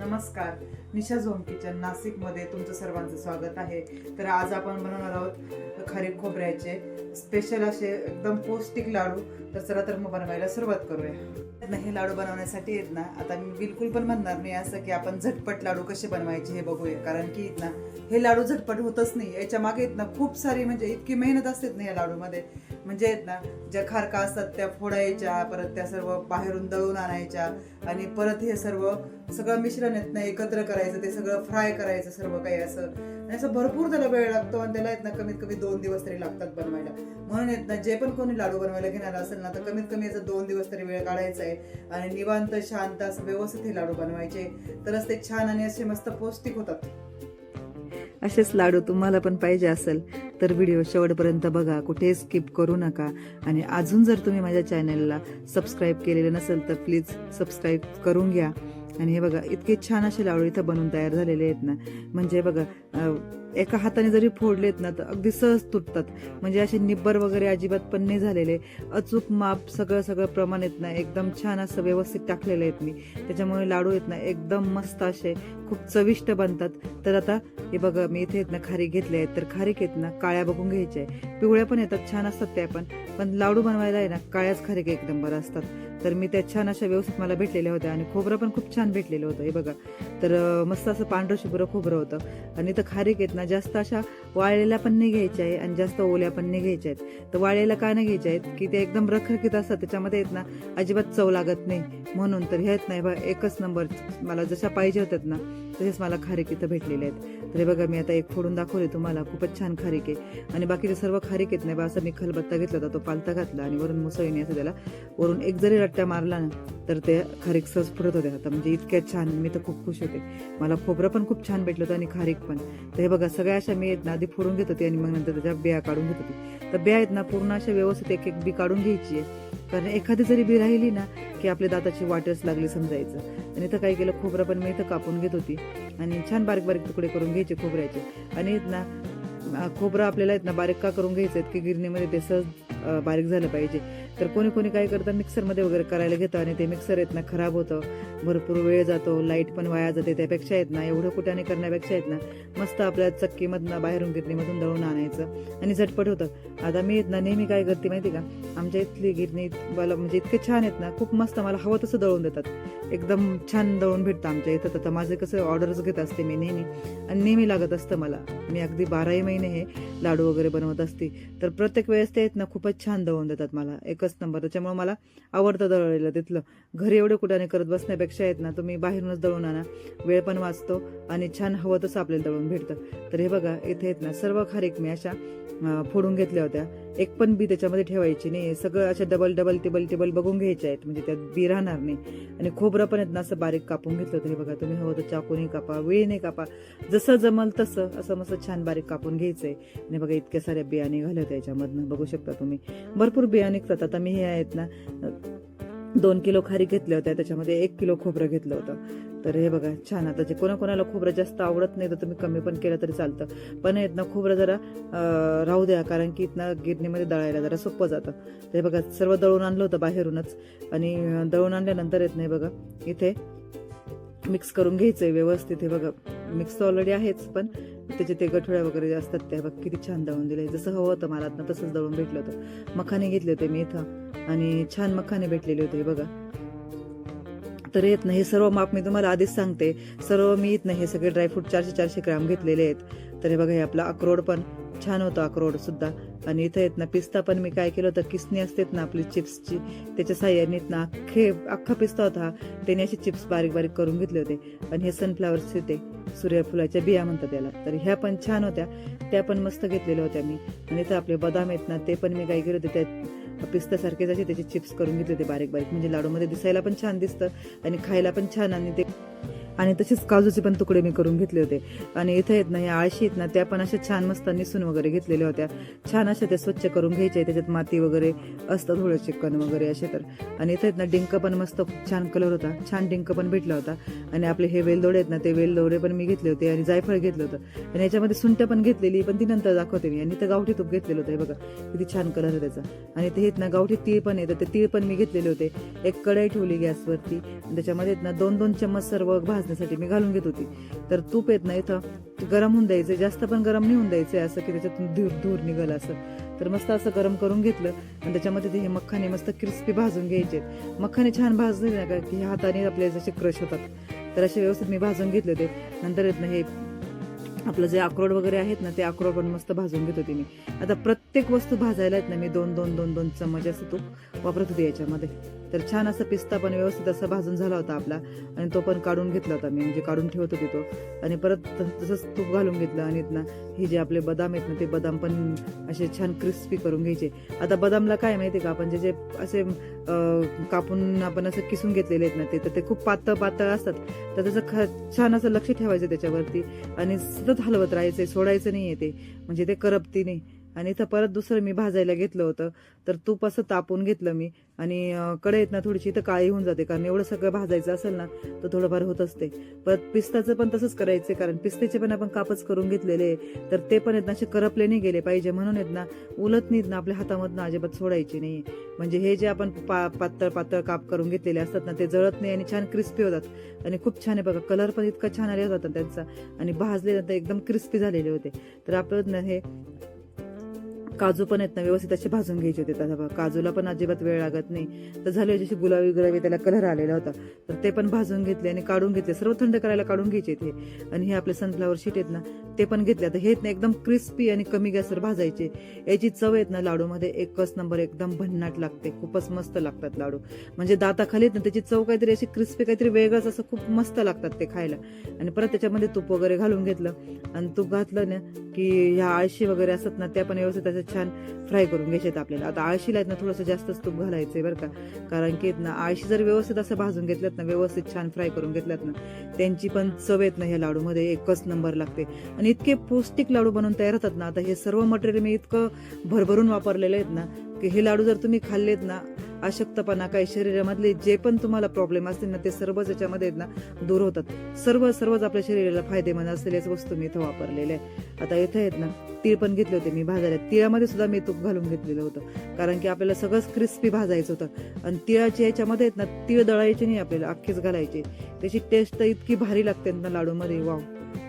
नमस्कार. निशा zone kitchen नाशिकमध्ये तुमचं सर्वांचं स्वागत आहे. तर आज आपण बनवणार आहोत खरीप खोबऱ्याचे स्पेशल असे एकदम पौष्टिक लाडू. तर चला तर मग बनवायला सुरुवात करूया. ना हे लाडू बनवण्यासाठी येत ना आता मी बिलकुल पण म्हणणार नाही असं की आपण झटपट लाडू कसे बनवायचे हे बघूया. कारण की आहेत ना हे लाडू झटपट होतच नाही. याच्या मागे आहेत ना खूप सारी म्हणजे इतकी मेहनत असते ना या लाडूमध्ये. म्हणजे आहेत ना ज्या खारका असतात त्या फोडायच्या परत त्या सर्व बाहेरून दळून आणायच्या आणि परत हे सर्व सगळं मिश्रण येत ना एकत्र करायचं ते सगळं फ्राय करायचं सर्व काही असं. आणि असं भरपूर त्याला वेळ लागतो आणि त्याला येत ना कमीत कमी दोन दिवस तरी लागतात बनवायला. म्हणून येत ना जे पण कोणी लाडू बनवायला घेणार असेल ना तर कमीत कमी याचा दोन दिवस तरी वेळ काढायचा आहे. आणि निवांत शांत असं व्यवस्थित हे लाडू बनवायचे. तरच ते छान आणि असे मस्त पौष्टिक होतात. असेच लाडू तुम्हाला पण पाहिजे असेल तर व्हिडिओ शेवटपर्यंत बघा. कुठे स्किप करू नका. आणि अजून जर तुम्ही माझ्या चॅनलला सबस्क्राईब केलेलं नसेल तर प्लीज सबस्क्राईब करून घ्या. आणि हे बघा इतके छान असे लाडू इथं बनवून तयार झालेले आहेत ना. म्हणजे बघा एका हाताने जरी फोडलेत ना तर अगदी सहज तुटतात. म्हणजे असे निब्बर वगैरे अजिबात पण नाही झालेले. अचूक माप सगळं सगळं प्रमाण येत ना एकदम छान असं व्यवस्थित टाकलेलं आहेत मी. त्याच्यामुळे लाडू येत ना एकदम मस्त असे खूप चविष्ट बनतात. तर आता हे बघा मी इथे येत ना खारीक घेतले आहेत. तर खारीक येत ना काळ्या बघून घ्यायच्या आहे. पिवळ्या पण येतात छान असतात त्या पण. पण लाडू बनवायला आहे ना काळ्याच खारीक एक नंबर असतात. तर मी त्या छान अशा व्यवस्थित मला भेटलेल्या होत्या. आणि खोबरं पण खूप छान भेटलेलं होतं हे बघा. तर मस्त असं पांढरं शुभ्र खोबरं होतं. आणि तर खारीक येत ना जास्त अशा वाळलेल्या पण नाही घ्यायच्या आहे आणि जास्त ओल्या पण नाही घ्यायच्या आहेत. तर वाळलेल्या का नाही घ्यायच्या आहेत? की ते एकदम रखरखीत असतात त्याच्यामध्ये आहेत ना अजिबात चव लागत नाही. म्हणून तर हे नाही बा एकच नंबर मला जशा पाहिजे होत्यात ना तसेच मला खारीक इथं भेटलेले आहेत. तर हे बघा मी आता एक फोडून दाखवले तुम्हाला. खूपच छान खारीक आहे. आणि बाकीचे सर्व खारीक आहेत नाही बा असं मी खलबत्ता घेतला होता तो पालता घातला आणि वरून मुसळीने असं त्याला. वरून एक जरी रट्ट्या मारला ना तर ते खारीक सहज फुटत होते. आता म्हणजे इतक्या छान मी तर खूप खुश होते. मला खोबरं पण खूप छान भेटलं होतं आणि खारीक पण. तर हे बघा सगळ्या अशा मी आहेत ना आधी फोडून घेत होते आणि मग नंतर त्याच्या बिया काढून घेत होती. तर बिया आहेत ना पूर्ण अशा व्यवस्थित एक एक बी काढून घ्यायची आहे. कारण एखादी जरी बी राहिली ना की आपल्या दाताची वाटच लागली समजायचं. आणि इथं काय केलं खोबरं पण मी इथं कापून घेत होती. आणि छान बारीक बारीक तुकडे करून घ्यायचे खोबऱ्याचे. आणि आहेत ना खोबरं आपल्याला आहेत ना बारीक का करून घ्यायचं आहेत की गिरणीमध्ये ते सहज बारीक झालं पाहिजे. तर कोणी कोणी काय करतं मिक्सरमध्ये वगैरे करायला घेतं आणि ते मिक्सर आहेत ना खराब होतं. भरपूर वेळ जातो लाइट पण वाया जाते त्यापेक्षा आहेत ना एवढं कुठाने करण्यापेक्षा आहेत ना मस्त आपल्या चक्कीमधनं बाहेरून गिरणीमधून दळून आणायचं आणि झटपट होतं. आता मी येत ना नेहमी काय करते माहिती का? आमच्या इथली गिरणी मला म्हणजे इतके छान आहेत ना खूप मस्त मला हवं तसं दळून देतात. एकदम छान दळून भेटतं आमच्या इथं. तर माझं कसं ऑर्डर्स घेत असते मी नेहमी. आणि नेहमी लागत असतं मला. मी अगदी बाराही महिने हे लाडू वगैरे बनवत असते. तर प्रत्येक वेळेस ते आहेत ना खूपच छान दळून देतात मला. एकच नंबर. त्याच्यामुळे मला आवडतं दळलेलं तिथलं. घरी एवढे कुठाने करत बसण्यापेक्षा आहेत ना तुम्ही बाहेरूनच दळून आणा. वेळ पण वाचतो आणि छान हवं तसं आपल्याला दळून भेटतं. तर हे बघा इथे आहेत ना सर्व खारीक मी अशा फोडून घेतल्या होत्या. एक पण बी त्याच्यामध्ये ठेवायची नाही. सगळं अशा डबल डबल टेबल टेबल बघून घ्यायचे आहेत. म्हणजे त्यात बी राहणार नाही. आणि खोबरं पण आहेत ना असं बारीक कापून घेतलं होतं. हे बघा तुम्ही हवं तर चाकूने कापा वेळीने कापा. जसं जमल तसं असं मस्त छान बारीक कापून घ्यायचं आहे आणि बघा इतक्या साऱ्या बियाणे घालत त्याच्यामधनं याच्यामधनं. बघू शकता तुम्ही. भरपूर बियाणे निघतात. आता मी हे आहेत ना दोन किलो खारी घेतल्या होत्या त्याच्यामध्ये एक किलो खोबरं घेतलं होतं. तर हे बघा छान आता जे कोणाकोणाला खोबरं जास्त आवडत नाही तर तुम्ही कमी पण केलं तरी चालतं. पण इथनं खोबरं जरा राहू द्या कारण की इथनं गिरणीमध्ये दळायला जरा सोपं जातं. तर हे बघा सर्व दळून आणलं होतं बाहेरूनच. आणि दळून आणल्यानंतर येत नाही बघा इथे मिक्स करून घ्यायचं आहे व्यवस्थित. हे बघा मिक्स तर ऑलरेडी आहेच पण त्याचे ते गठोळ्या वगैरे जे असतात त्या बघ किती छान दळून दिले जसं हवं होतं मला तसंच दळून भेटलं होतं. मखाने घेतले होते मी इथं. आणि छान मखाने भेटलेले होते हे बघा. तर येत नाही हे सर्व माप मी तुम्हाला आधीच सांगते. सर्व मी येत नाही हे सगळे ड्रायफ्रूट चारशे चारशे ग्राम घेतलेले आहेत. तर हे बघा हे आपला अक्रोड पण छान होतं अक्रोड सुद्धा. आणि इथं येत ना पिस्ता पण मी काय केलं होतं किसणी असतेत ना आपली चिप्सची त्याच्या साह्याने येत ना अख्खे अख्खा पिस्ता होता. त्याने असे चिप्स बारीक बारीक करून घेतले होते. आणि हे सनफ्लावर्स ते सूर्यफुलाच्या बिया म्हणतात त्याला तर ह्या पण छान होत्या त्या पण मस्त घेतलेल्या होत्या मी. आणि इथं आपले बदाम आहेत ना ते पण मी काय केले होते त्या पिस्त्यासारखेच असे त्याचे चिप्स करून घेतले होते बारीक बारीक म्हणजे लाडूमध्ये दिसायला पण छान दिसतं आणि खायला पण छान आणि ते आणि तसेच काजूचे पण तुकडे मी करून घेतले होते. आणि इथे आहेत ना या आळशी आहेत ना त्या पण अशा छान मस्त निसून वगैरे घेतलेल्या होत्या. छान अशा त्या स्वच्छ करून घ्यायच्या त्याच्यात माती वगैरे असतं थोडं चिकन वगैरे असे तर. आणि इथे आहेत ना डिंक पण मस्त छान कलर होता. छान डिंक पण भेटला होता. आणि आपले हे वेलदोडे आहेत ना ते वेलदोडे पण मी घेतले होते आणि जायफळ घेतलं होतं. आणि याच्यामध्ये सुंठ पण घेतलेली पण ती नंतर दाखवते मी. आणि तर गावठी तूप घेतलेलं होतं हे बघा. किती छान कलर आहे त्याचा. आणि ते आहेत ना गावठी तीळ पण येतं ते तीळ पण मी घेतलेले होते. एक कढई ठेवली गॅसवरती. त्याच्यामध्ये ना दोन दोन चम्मच सर्व भाज भाजण्यासाठी मी घालून घेत होती. तर तूप येत ना इथं. गरम होऊन द्यायचं जास्त पण गरम नाही होऊन द्यायचं असं की त्याच्यातून धूर धूर निघालं असं. तर मस्त असं गरम करून घेतलं आणि त्याच्यामध्ये ते हे मखाने मस्त क्रिस्पी भाजून घ्यायचे. मखाने छान भाजले ना का की हाताने आपले जसे क्रश होतात. तर असे व्यवस्थित मी भाजून घेतले ते नंतर येत ना हे आपलं जे अक्रोड वगैरे आहेत ना ते अक्रोड पण मस्त भाजून घेत होते मी. आता प्रत्येक वस्तू भाजायला आहेत ना मी दोन दोन दोन दोन चमचे असं तूप वापरत होते याच्यामध्ये. तर छान असं पिस्ता पण व्यवस्थित असा भाजून झाला होता आपला. आणि तो पण काढून घेतला होता मी म्हणजे काढून ठेवत होती तो. आणि परत तसंच तूप घालून घेतलं आणि ना हे जे आपले बदाम आहेत ना ते बदाम पण असे छान क्रिस्पी करून घ्यायचे. आता बदामला काय माहिती का आपण जे जे असे कापून आपण असं किसून घेतलेले आहेत ना ते तर ते खूप पातळ पातळ असतात. तर त्याचं ख छान असं लक्ष ठेवायचं त्याच्यावरती. आणि सतत हलवत राहायचं सोडायचं नाही आहे ते. म्हणजे ते करपती नाही. आणि इथं परत दुसरं मी भाजायला घेतलं होतं. तर तूप असं तापून घेतलं मी. आणि अं, कढईत ना थोडीशी इथं काळी होऊन जाते. कारण एवढं सगळं भाजायचं असेल ना तर थोडंफार होत असते. परत पिस्ताचं पण तसंच करायचं कारण पिस्तेचे पण आपण कापच करून घेतलेले तर ते पण आहेत ना असे करपले नाही गेले पाहिजे. म्हणून आहेत ना उलत नाहीत ना आपल्या हातामधनं अजिबात सोडायचे नाही. म्हणजे हे जे आपण पा पातळ पातळ काप करून घेतलेले असतात ना ते जळत नाही आणि छान क्रिस्पी होतात. आणि खूप छान आहे बघा. कलर पण इतका छान आले होता त्यांचा. आणि भाजले एकदम क्रिस्पी झालेले होते. तर आपलं ना हे काजू पण आहेत ना व्यवस्थित असे भाजून घ्यायचे होते. त्याचा काजूला पण अजिबात वेळ लागत नाही. तर झाले जशी गुलाबी गुलाबी त्याला कलर आलेला होता. तर ते पण भाजून घेतले आणि काढून घेतले. सर्व थंड करायला काढून घ्यायचे ते. आणि हे आपले सनफ्लावर शीट आहेत ना ते पण घेतले. आता हे ना एकदम क्रिस्पी आणि कमी गॅसवर भाजायचे. याची चव आहेत ना लाडूमध्ये एकच नंबर एकदम भन्नाट लागते. खूपच मस्त लागतात लाडू. म्हणजे दाताखाली आहेत ना त्याची चव काहीतरी अशी क्रिस्पी काहीतरी वेगळंच असं खूप मस्त लागतात ते खायला. आणि परत त्याच्यामध्ये तूप वगैरे घालून घेतलं. आणि तूप घातलं ना की ह्या आळशी वगैरे असतात ना त्या पण व्यवस्थित असं छान फ्राय करून घ्यायचे आपल्याला. आता आळशीला आहेत ना थोडंसं जास्तच तूप घालायचंय बरं का. कारण की ना आळशी जर व्यवस्थित असं भाजून घेतल्यात ना व्यवस्थित छान फ्राय करून घेतल्यात ना त्यांची पण चव येत ना ह्या लाडूमध्ये. एकच नंबर लागते. आणि इतके पौष्टिक लाडू बनवून तयार होतात ना आता हे सर्व मटेरियल मी इतकं भरभरून वापरलेले आहेत ना की हे लाडू जर तुम्ही खाल्लेत ना अशक्तपणा काही शरीरामधले जे पण तुम्हाला प्रॉब्लेम असतील ना ते सर्वच याच्यामध्ये आहेत ना दूर होतात. सर्व सर्वच आपल्या शरीराला फायदेमंद असलेल्याच वस्तू मी इथं वापरलेल्या आहे आता इथे आहेत ना तीळ पण घेतले होते मी भाजायला तिळामध्ये सुद्धा मी तूप घालून घेतलेलं होतं. कारण की आपल्याला सगळंच क्रिस्पी भाजायचं होतं. आणि तिळाच्या याच्यामध्ये आहेत ना तीळ दळायचे नाही आपल्याला अख्खेच घालायचे. त्याची टेस्ट तर इतकी भारी लागते ना लाडूमध्ये वाव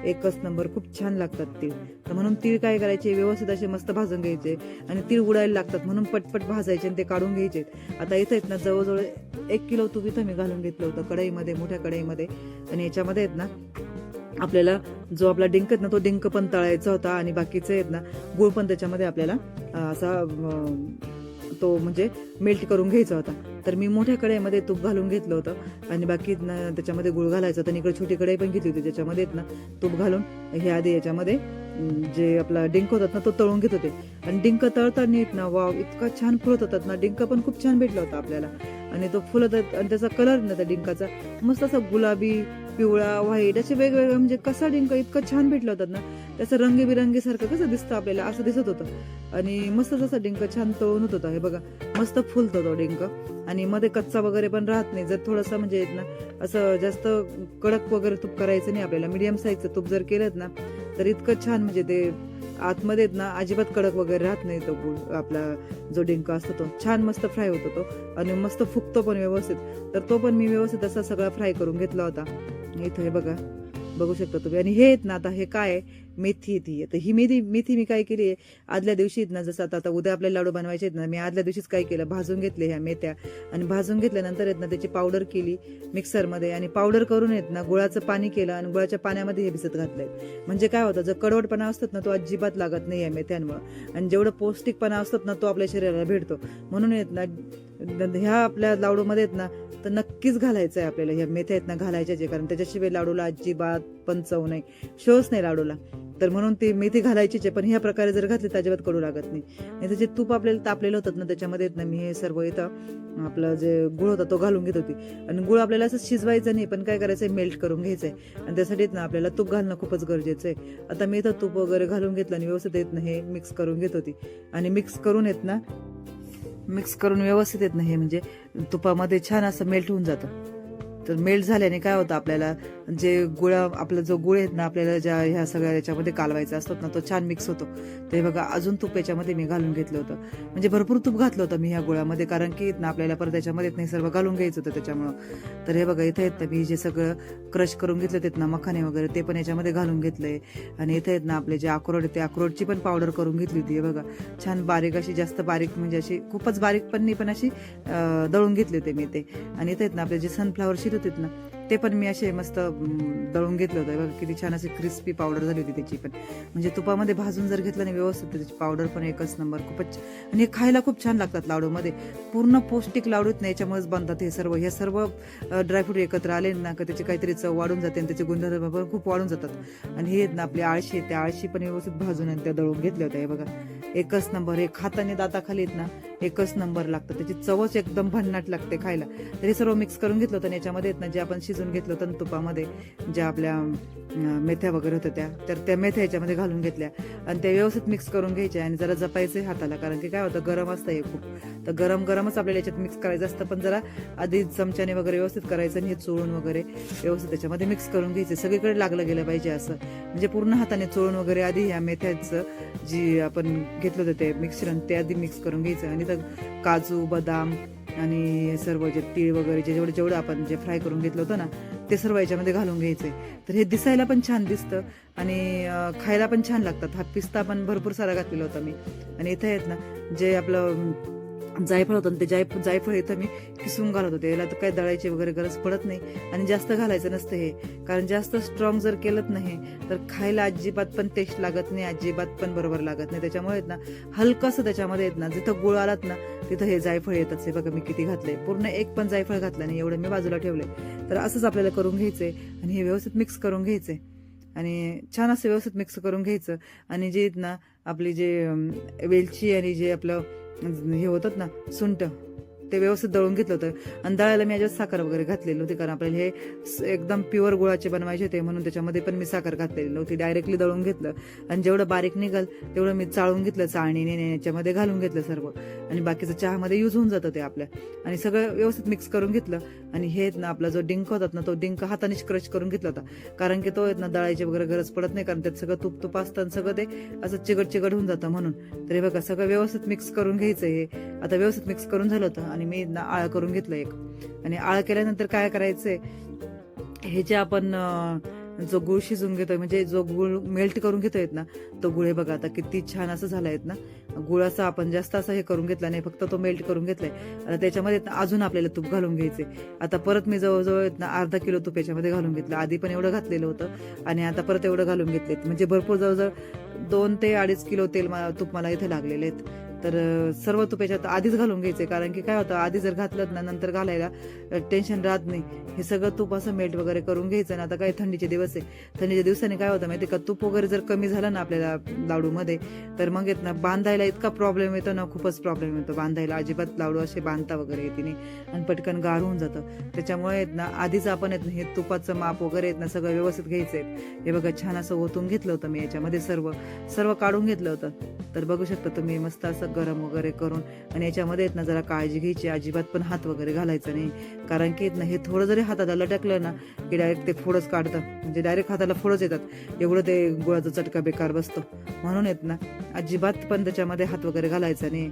एकच नंबर खूप छान लागतात तीळ. तर म्हणून तीळ काय करायचे? व्यवस्थित असे मस्त भाजून घ्यायचे आणि तीळ उडायला लागतात. म्हणून पटपट भाजायचे आणि ते काढून घ्यायचे. आता इथं आहेत ना जवळजवळ एक किलो तूप इथं मी घालून घेतलं होतं कढईमध्ये मोठ्या कढईमध्ये. आणि याच्यामध्ये आहेत ना आपल्याला जो आपला डिंक आहेत ना तो डिंक पण तळायचा होता आणि बाकीचे आहेत ना गुळ पण त्याच्यामध्ये आपल्याला असा तो म्हणजे मेल्ट करून घ्यायचा होता. तर मी मोठ्या कढईमध्ये तूप घालून घेतलं होतं. आणि बाकी ना त्याच्यामध्ये गुळ घालायचं होतं. आणि इकडे छोटी कढई पण घेतली होती. त्याच्यामध्ये ना तूप घालून हे आधी याच्यामध्ये जे आपला डिंक होतात ना तो तळून घेत होते. आणि डिंक तळताना येत ना वाव इतका छान फुलत होतात ना. डिंक पण खूप छान भेटला होता आपल्याला. आणि तो फुलत आणि त्याचा कलर ना त्या डिंकाचा मस्त असा गुलाबी पिवळा व्हाईट असे वेगवेगळे म्हणजे कसा डिंक इतकं छान भेटलं होतात ना. त्याचं रंगीबिरंगी सारखं कसं दिसतं आपल्याला असं दिसत होतं. आणि मस्त तसा डिंक छान तळून होत होता. हे बघा मस्त फुलतो तो डिंक. आणि मध्ये कच्चा वगैरे पण राहत नाही. जर थोडंसं म्हणजे ना असं जास्त कडक वगैरे तूप करायचं नाही आपल्याला. मीडियम साईजचं तूप जर केलं ना तर इतकं छान म्हणजे ते आतमध्ये आहेत ना अजिबात कडक वगैरे राहत नाही तो गुळ आपला जो डिंक असतो तो. छान मस्त फ्राय होतो तो आणि मस्त फुगतो पण व्यवस्थित. तर तो पण मी व्यवस्थित असा सगळा फ्राय करून घेतला होता. इथं हे बघा बघू शकता तुम्ही. आणि हे आहेत ना आता हे काय आहे? मेथी आहे. ती तर ही मेथी मेथी मी काय केली आहे? आदल्या दिवशी आहेत ना जसं आता आता उद्या आपल्याला लाडू बनवायचे आहेत ना मी आदल्या दिवशीच काय केलं? भाजून घेतले ह्या मेथ्या. आणि भाजून घेतल्यानंतर आहेत ना त्याची पावडर केली मिक्सरमध्ये. आणि पावडर करून येत ना गुळाचं पाणी केलं आणि गुळाच्या पाण्यामध्ये हे भिजत घातलंय. म्हणजे काय होतं जर कडवटपणा असतात ना तो अजिबात लागत नाही या मेथ्यांमुळं. आणि जेवढं पौष्टिकपणा असतात ना तो आपल्या शरीराला भेटतो. म्हणून येत ना ह्या आपल्या लाडूमध्ये आहेत ना तर नक्कीच घालायचं आहे आपल्याला. ह्या मेथ्या आहेत ना घालायच्या जे कारण त्याच्याशिवाय लाडूला अजिबात पण चव नाही. शोच नाही लाडूला. तर म्हणून ती मेथी घालायचीच आहे पण ह्या प्रकारे जर घातली तर अजिबात कडू लागत नाही. आणि त्याचे तूप आपल्याला तापलेलं होतं ना त्याच्यामध्ये येत ना मी हे सर्व इथं आपलं जे गुळ होता तो घालून घेत होती. आणि गुळ आपल्याला असं शिजवायचं नाही पण काय करायचं आहे मेल्ट करून घ्यायचं आहे आणि त्यासाठीच ना आपल्याला तूप घालणं खूपच गरजेचं आहे. आता मी इथं तूप वगैरे घालून घेतलं आणि व्यवस्थित येत ना हे मिक्स करून घेत होती. आणि मिक्स करून येत ना मिक्स करून व्यवस्थित येत नाही हे म्हणजे तुपामध्ये छान असं मेल्ट होऊन जातं. तर मेल्ट झाल्याने काय होतं आपल्याला? जे गुळ आपला जो गुळ आहेत ना आपल्याला ज्या ह्या सगळ्या याच्यामध्ये कालवायचा असतो ना तो छान मिक्स होतो. ते बघा अजून तूप याच्यामध्ये मी घालून घेतलं होतं. म्हणजे भरपूर तूप घातलं होतं मी ह्या गुळामध्ये कारण की ना आपल्याला परत त्याच्यामध्ये नाही सर्व घालून घ्यायचं होतं त्याच्यामुळं. तर हे बघा इथे आहेत ना मी जे सगळं क्रश करून घेतलं तेत ना मखाने वगैरे ते पण याच्यामध्ये घालून घेतलंय. आणि इथे आहेत ना आपले जे अक्रोड आहे ते अक्रोडची पण पावडर करून घेतली होती हे बघा. छान बारीक अशी जास्त बारीक म्हणजे अशी खूपच बारीक पण नाही पण अशी दळून घेतले होते मी ते. आणि इथे आहेत ना आपले जे सनफ्लावर तिथनं ना ते पण मी असे मस्त दळून घेतलं होतं. बघा किती छान अशी क्रिस्पी पावडर झाली होती त्याची पण. म्हणजे तुपामध्ये भाजून जर घेतलं आणि व्यवस्थित त्याची पावडर पण एकच नंबर खूपच आणि हे खायला खूप छान लागतात लाडूमध्ये. पूर्ण पौष्टिक लाडूत नाही याच्यामुळेच बनतात हे सर्व. हे सर्व ड्रायफ्रूट एकत्र आले ना का त्याची काहीतरी चव वाढून जाते आणि त्याचे गुणधर्म पण खूप वाढून जातात. आणि हे आहेत ना आपली आळशी आहेत, त्या आळशी पण व्यवस्थित भाजून आणि त्या दळून घेतल्या होत्या. हे बघा एकच नंबर हे खाताने दाताखाली आहेत ना एकच नंबर लागतं. त्याची चवच एकदम भन्नाट लागते खायला. तर हे सर्व मिक्स करून घेतलं होतं आणि याच्यामध्ये ना जे आपण शिजून घेतलं होतं तुपामध्ये ज्या आपल्या मेथ्या वगैरे होत्या त्या तर त्या मेथ्या याच्यामध्ये घालून घेतल्या. आणि त्या व्यवस्थित मिक्स करून घ्यायच्या आणि जरा जपायचं हाताला. कारण की काय होतं गरम असतं हे खूप. तर गरम गरमच आपल्याला याच्यात मिक्स करायचं असतं. पण जरा आधी चमच्याने वगैरे व्यवस्थित करायचं आणि हे चोळून वगैरे व्यवस्थित त्याच्यामध्ये मिक्स करून घ्यायचे. सगळीकडे लागलं गेलं पाहिजे असं. म्हणजे पूर्ण हाताने चोळून वगैरे आधी ह्या मेथ्याचं जी आपण घेतलं होतं ते मिक्सरन ते आधी मिक्स करून घ्यायचं. आणि तर काजू बदाम आणि सर्व जे तीळ वगैरे जे जेवढं जेवढं आपण जे फ्राय करून घेतलं होतं ना ते सर्व याच्यामध्ये घालून घ्यायचे. तर हे दिसायला पण छान दिसतं आणि खायला पण छान लागतात. हा पिस्ता पण भरपूर सारा घातलेला होता मी. आणि इथे आहेत ना जे आपलं जायफळ होतं ते जायफ जायफळ इथं मी किसून घालत होते. याला तर काही दळायची वगैरे गरज पडत नाही आणि जास्त घालायचं नसतं हे. कारण जास्त स्ट्रॉंग जर केलं नाही तर खायला अजिबात पण टेस्ट लागत नाही अजिबात पण बरोबर लागत नाही. त्याच्यामुळे आहेत ना हलकंसं त्याच्यामध्ये येत ना जिथं गुळ आलात ना तिथं हे जायफळ येतात हे. बघा मी किती घातले पूर्ण एक पण जायफळ घातलं नाही एवढं मी बाजूला ठेवले तर असंच आपल्याला करून घ्यायचंय आणि हे व्यवस्थित मिक्स करून घ्यायचंय. आणि छान असं व्यवस्थित मिक्स करून घ्यायचं. आणि जे आहेत ना आपली जे वेलची आणि जे आपलं हे होतात ना सुंट ते व्यवस्थित दळून घेतलं होतं. आणि दळायला मी याच्यात साखर वगैरे घातलेली होती कारण आपल्याला हे स- एकदम प्युअर गुळाचे बनवायचे होते म्हणून त्याच्यामध्ये पण मी साखर घातलेली नव्हती डायरेक्टली दळून घेतलं. आणि जेवढं बारीक निघाल तेवढं मी चाळून घेतलं चाळणीने याच्यामध्ये घालून घेतलं सर्व. आणि बाकीचं चहामध्ये यूज होऊन जातं ते आपल्या आणि सगळं व्यवस्थित मिक्स करून घेतलं. आणि हे आहेत ना आपला जो डिंक होतात ना तो डिंक हाताने क्रश करून घेतला होता. कारण की तो आहेत ना दळायची वगैरे गरज पडत नाही कारण त्यात सगळं तूप तूप असतं आणि सगळं ते असं चिकट चिकट होऊन जातं म्हणून. तर हे बघा सगळं व्यवस्थित मिक्स करून घ्यायचं हे. आता व्यवस्थित मिक्स करून झालं होतं आणि आणि मी आळ करून घेतलं एक. आणि आळ केल्यानंतर काय करायचंय हे जे आपण जो गुळ शिजून घेतोय म्हणजे जो गुळ मेल्ट करून घेतोय ना तो गुळ हे बघा आता किती छान असं झालाय ना. गुळाचा आपण जास्त असं हे करून घेतला नाही फक्त तो मेल्ट करून घेतलाय. आता त्याच्यामध्ये अजून आपल्याला तूप घालून घ्यायचे आता परत मी जवळजवळ ना अर्धा किलो तूप याच्यामध्ये घालून घेतलं. आधी पण एवढं घातलेलं होतं आणि आता परत एवढं घालून घेतले म्हणजे भरपूर जवळजवळ दोन ते अडीच किलो तेल मला तूप मला इथे लागलेले आहेत. तर सर्व तूप याच्यात आधीच घालून घ्यायचे. कारण की काय होतं आधी जर घातलं ना नंतर घालायला टेन्शन राहत नाही. हे सगळं तूप असं मेल्ट वगैरे करून घ्यायचं. ना आता काय थंडीचे दिवस आहे. थंडीच्या दिवसाने काय होतं माहिती का तूप वगैरे जर कमी झालं ना आपल्याला लाडूमध्ये तर मग येत ना बांधायला इतका प्रॉब्लेम येतो ना खूपच प्रॉब्लेम येतो. बांधायला अजिबात लाडू असे बांधता वगैरे येते नाही. आणि पटकन गार होऊन जातं. त्याच्यामुळे येत ना आधीच आपण येत ना हे तुपाचं माप वगैरे येत ना सगळं व्यवस्थित घ्यायचं आहे. हे बघा छान असं ओतून घेतलं होतं मी याच्यामध्ये सर्व सर्व काढून घेतलं होतं. तर बघू शकता तुम्ही मस्त असं गरम वगैरे करून आणि याच्यामध्ये येत ना जरा काळजी घ्यायची अजिबात पण हात वगैरे घालायचा नाही. कारण की ना हे थोडं जरी हाताला लटकलं ना की डायरेक्ट ते फोडच काढतं म्हणजे डायरेक्ट हाताला फोडच येतात. एवढं ते गुळाचा चटका बेकार बसतो. म्हणून येत ना अजिबात पण त्याच्यामध्ये हात वगैरे घालायचा नाही.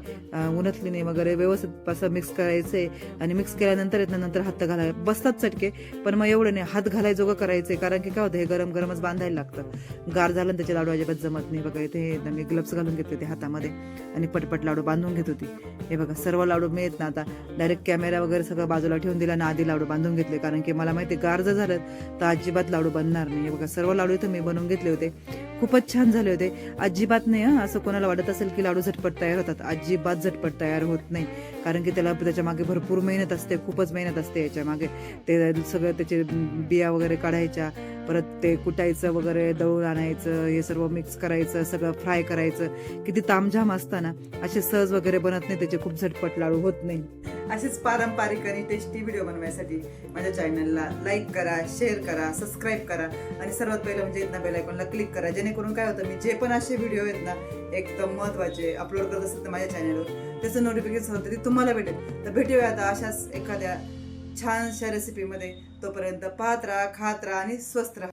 उन्हातली नाही वगैरे व्यवस्थित असं मिक्स करायचे आणि मिक्स केल्यानंतर येत ना नंतर हात घालाय बसतात चटके. पण मग एवढं नाही हात घालायजोगं करायचे कारण की काय होतं हे गरम गरमच बांधायला लागतं. गार झालं त्याचे लाडू अजिबात जमत नाही. बघा इथे मी ग्लब्स घालून घेतले ते हातामध्ये. आणि पटपट लाडू बांधून घेत होती. हे बघा सर्व लाडू मी येत ना आता. डायरेक्ट कॅमेरा वगैरे सगळं बाजूला ठेवून दिला ना आधी लाडू बांधून घेतले. कारण की मला माहिती आहे, गार जर झालं तर अजिबात लाडू बनणार नाही. हे बघा सर्व लाडू इथं मी बनवून घेतले होते. खूपच छान झाले होते. अजिबात नाही हां. असं कोणाला वाटत असेल की लाडू झटपट तयार होतात. अजिबात झटपट तयार होत नाही. कारण की त्याला त्याच्यामागे भरपूर मेहनत असते खूपच मेहनत असते याच्या मागे. ते सगळं त्याचे बिया वगैरे काढायच्या परत ते कुटायचं वगैरे दळून आणायचं हे सर्व मिक्स करायचं सगळं फ्राय करायचं. किती तामझाम असताना असे सहज वगैरे बनत नाही त्याचे खूप झटपट लाडू होत नाही. असेच पारंपरिक आणि टेस्टी व्हिडिओ बनवण्यासाठी माझ्या चॅनलला लाईक करा शेअर करा सबस्क्राईब करा. आणि सर्वात पहिलं म्हणजे इथं बेल आयकॉनला क्लिक करा. जेणेकरून काय होतं मी जे पण असे व्हिडिओ आहेत ना एकदम महत्त्वाचे अपलोड करत असेल तर माझ्या चॅनलवर त्याचं नोटिफिकेशन होतं ते तुम्हाला भेटेल. तर भेटूया आता अशाच एखाद्या छानशा रेसिपीमध्ये तोपर्यंत पाहत राहा खात राहा आणि स्वस्त राहा.